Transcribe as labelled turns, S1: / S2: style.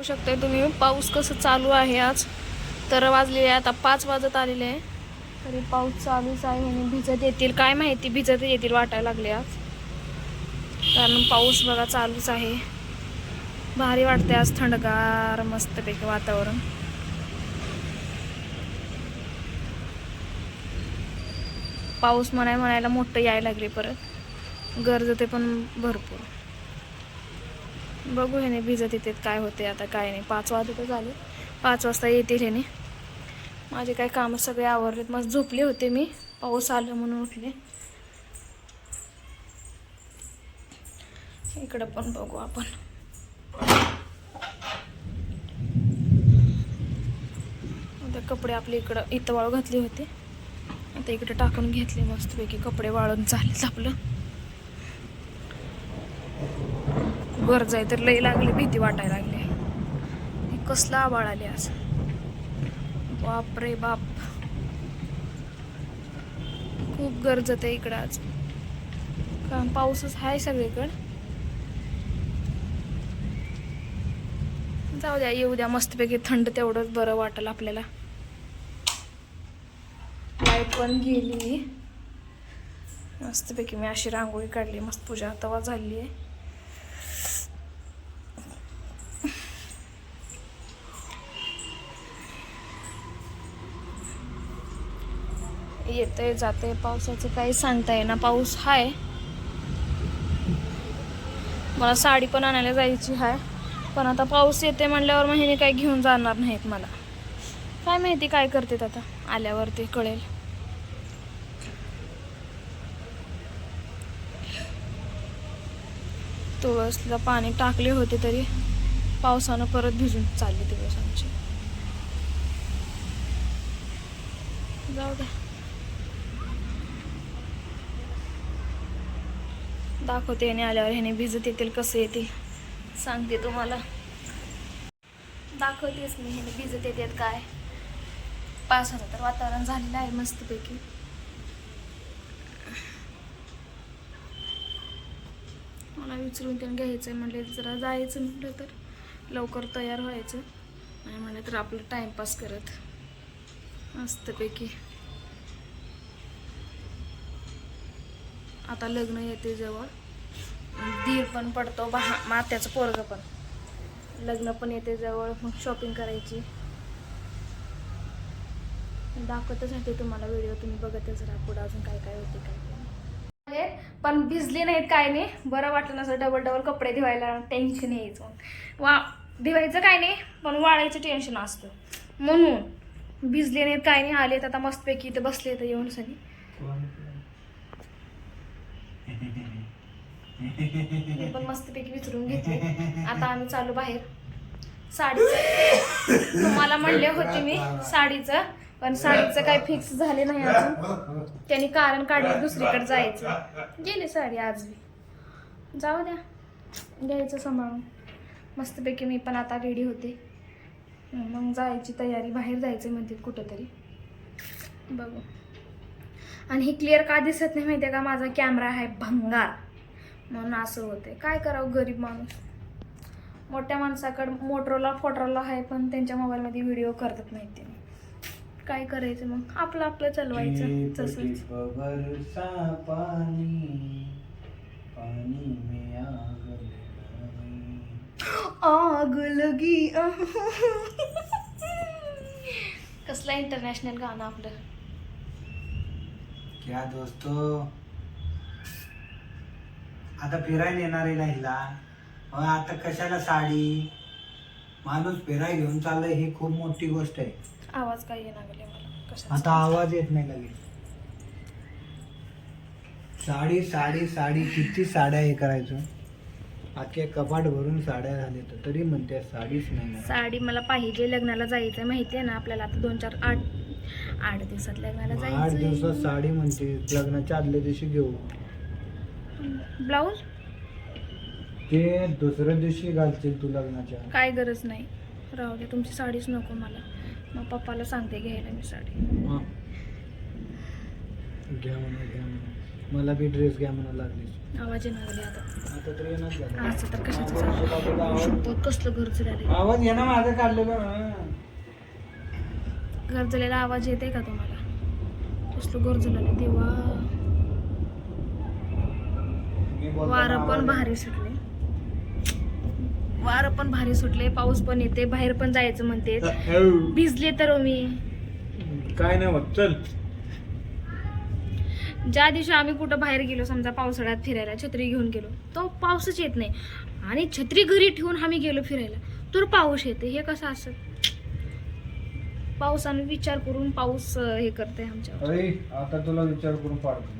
S1: बघू शकताय तुम्ही. पाऊस कसं चालू आहे आज? तर वाजलेले आहे आता पाच वाजत आलेले आहे. तरी पाऊस चालूच आहे आणि भिजत येतील. काय माहिती भिजत येतील वाटायला लागले आज. कारण पाऊस बघा चालूच आहे. भारी वाटते आज थंडगार मस्तपैकी वातावरण. पाऊस म्हणाय म्हणायला मोठं यायला लागले परत. गरज ते पण भरपूर. बघू ह्याने भिजत येते काय होते आता काय नाही. पाच वाजता झाले. पाच वाजता येतील ह्याने माझे काय कामं सगळे आवरलेत. मग झोपले होते मी. पाऊस आलं म्हणून उठले. इकडं पण बघू आपण. आता कपडे आपले इकडं इथं वाळू घातले होते. आता इकडे टाकून घेतले मस्तपैकी. कपडे वाळून चालेल आपलं. गरज आहे तर लई लागली भीती वाटायला लागली. कसला आबाळ आले आज. बाप रे बाप. खूप गरजत आहे इकडं आज. कारण पाऊसच आहे सगळीकडं. जाऊ द्या येऊ द्या मस्तपैकी थंड तेवढंच बरं वाटेल आपल्याला. लाइट पण गेली. मस्तपैकी मी अशी रांगोळी काढली मस्त पूजा तवा झाली आहे येते जाते पावसाचं काही सांगता येईना पाऊस आहे मला साडी पण आणायला जायची आहे पण आता पाऊस येते म्हणल्यावर मग हिने काही घेऊन जाणार नाहीत मला. काय माहिती काय करतेत आता. आल्यावरती कळेल. तुळसला पाणी टाकले होते तरी पावसानं परत भिजून चालले दिवस आमचे. जाऊ द्या. दाखवते याने आल्यावर ह्याने भिजत येतील कसं येतील. सांगते तुम्हाला. दाखवतेच मी ह्याने भिजत येतात काय. पावसानं तर वातावरण झालेलं आहे मस्तपैकी. मला विचारून त्यानं घ्यायचं आहे म्हणले जरा जायचं म्हटलं तर लवकर तयार व्हायचं. आणि म्हणलं तर आपलं टाईमपास करत. मस्तपैकी. आता लग्न येते जवळ. धीर पण पडतो बहा मात्याचं पोरगं पण. लग्न पण येते जवळ मग शॉपिंग करायची. दाखवतच नाही तुम्हाला व्हिडिओ तुम्ही बघतच राहा पुढं अजून काय काय होते काय काय पण भिजले नाहीत काय नाही. बरं वाटलं नसं डबल डबल कपडे धुवायला टेन्शन यायचं. वा धुवायचं काय नाही पण वाळायचं टेन्शन असतं. म्हणून भिजले नाहीत काय नाही आलेत आता मस्तपैकी इथं बसले तर येऊन सनी मी पण मस्तपैकी विचारून घेते आता आम्ही चालू बाहेर. साडीचं. तुम्हाला म्हणले होते मी साडीचं पण साडीचं काही फिक्स झाले नाही अजून. त्यांनी कारण काढले दुसरीकडे जायचं. गेली साडी आज मी जाऊ द्या. घ्यायचं सांभाळून. मस्तपैकी मी पण आता रेडी होते. मग जायची तयारी बाहेर जायचं म्हणते कुठंतरी. बघू. आणि हे क्लिअर का दिसत नाही माहिती आहे का? माझा कॅमेरा आहे भंगार. म्हणून असं होते काय करावं गरीब माणूस? मोठ्या माणसाकडं मोटरोला फोटरोला आहे पण त्यांच्या मोबाईलमध्ये व्हिडिओ करतात नाही ते. काय करायचं मग? आपलं आपलं चालवायचं तसंच.
S2: आग
S1: लगी. कसलं इंटरनॅशनल गाणं आपलं?
S2: क्या दोस्तो? आता फिरायला येणार आहे ना हिला मग आता कशाला साडी? माणूस फिरायला घेऊन चाललंय ही खूप मोठी गोष्ट आहे.
S1: आवाज काय येणार गेले मला. कशाचा
S2: आता आवाज? येत नाही लगेच. साडी साडी साडी किती साड्या हे करायचो? अख्खे कपाट भरून साड्या झाले तर तरी म्हणते साडीच नाही मला.
S1: साडी मला पाहिजे लग्नाला जायचं माहिती आहे ना आपल्याला? आता दोन चार आठ आठ दिवसात लग्नाला
S2: आठ दिवसात
S1: जायचं
S2: साडी म्हणते लग्नाच्या आदल्या दिवशी घेऊ.
S1: ब्लाऊज?
S2: ते दुसऱ्या दिवशी घालशील तू लग्नाच्या.
S1: काय गरज नाही. राहू दे तुमची साडीच नको मला. मग पप्पाला सांगते घ्यायला मी साडी.
S2: हा. घ्या म्हणा घ्या म्हणा. मला बी ड्रेस घ्या म्हणा लागली
S1: आवाज येणार आता.
S2: आता तर येणार झालं.
S1: असं तर कशाचं? शपथ कसलं घर झाले
S2: आवाज ये ना माझं काढलेलं ना.
S1: गरजलेला आवाज येते का तुम्हाला? कसलं गरजलेलं देवा.
S2: मी बोलताना
S1: वारं पण भारी सुटले. वारं पण भारी सुटले पाऊस पण येते बाहेर पण जायचं म्हणते.
S2: येतो.
S1: भिजले तर हो मी.
S2: काय नाही होत चल.
S1: ज्या दिवशी आम्ही कुठं बाहेर गेलो समजा पावसाळ्यात फिरायला छत्री घेऊन गेलो तो पाऊसच येत नाही. आणि छत्री घरी ठेवून आम्ही गेलो फिरायला तर पाऊस येते हे कसं असं पावसाने विचार करून पाऊस हे करते आमच्यावर.
S2: अरे आता तुला विचार करून पाडतो.